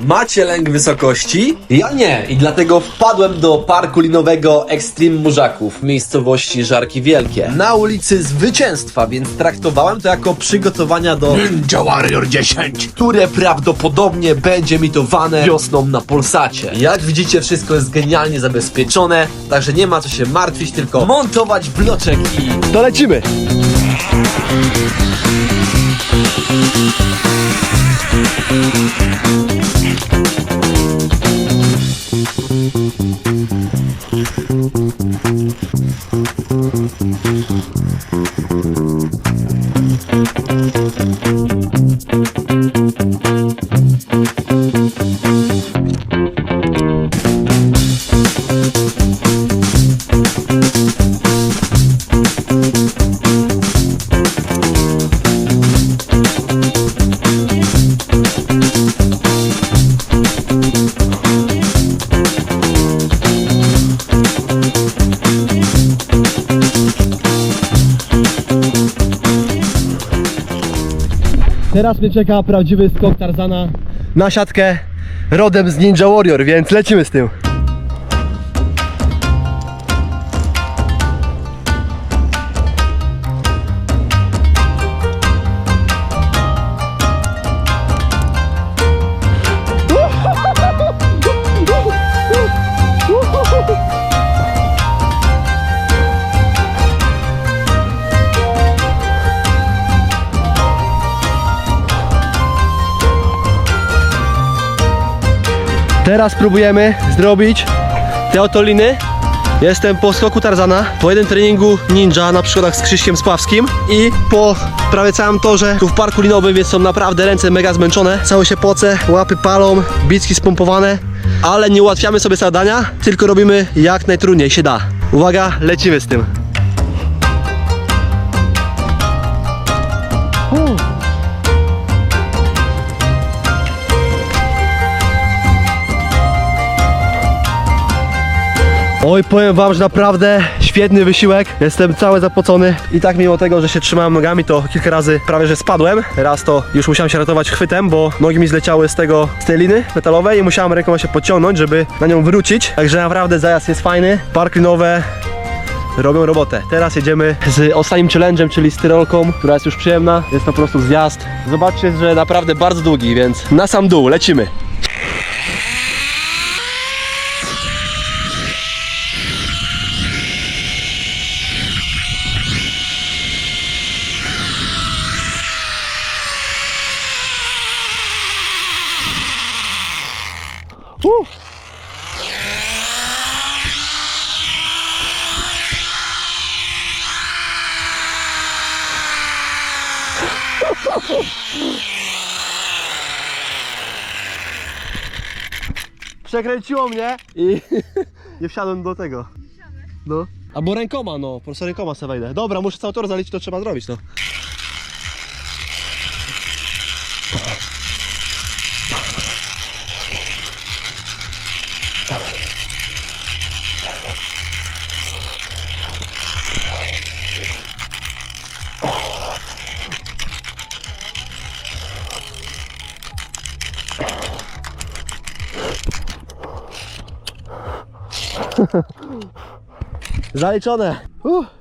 Macie lęk wysokości? Ja nie i dlatego wpadłem do parku linowego Extreme Murzaków w miejscowości Żarki Wielkie. Na ulicy Zwycięstwa, więc traktowałem to jako przygotowania do Ninja Warrior 10. które prawdopodobnie będzie mitowane wiosną na Polsacie. Jak widzicie, wszystko jest genialnie zabezpieczone, także nie ma co się martwić, tylko montować bloczek i... To lecimy! Teraz mnie czeka prawdziwy skok Tarzana na siatkę rodem z Ninja Warrior, więc lecimy z tym. Teraz próbujemy zrobić te oto liny. Jestem po skoku Tarzana, po jednym treningu ninja na przygodach z Krzyśkiem Spławskim i po prawie całym torze tu w parku linowym, więc są naprawdę ręce mega zmęczone. Całe się poce, łapy palą, bicki spompowane, ale nie ułatwiamy sobie zadania, tylko robimy jak najtrudniej się da. Uwaga, lecimy z tym. Oj, powiem wam, że naprawdę świetny wysiłek. Jestem cały zapocony i tak mimo tego, że się trzymałem nogami, to kilka razy prawie że spadłem. Raz to już musiałem się ratować chwytem, bo nogi mi zleciały z tego, z tej liny metalowej i musiałem ręką się podciągnąć, żeby na nią wrócić. Także naprawdę zajazd jest fajny. Park linowe robią robotę. Teraz jedziemy z ostatnim challenge'em, czyli z tyrolką, która jest już przyjemna. Jest to po prostu zjazd. Zobaczcie, że naprawdę bardzo długi, więc na sam dół lecimy. Przekręciło mnie i nie wsiadłem do tego. No. Albo rękoma, no, po prostu rękoma sobie wejdę. Dobra, muszę cały tor zaliczyć, to trzeba zrobić, no. Zaliczone. Uff.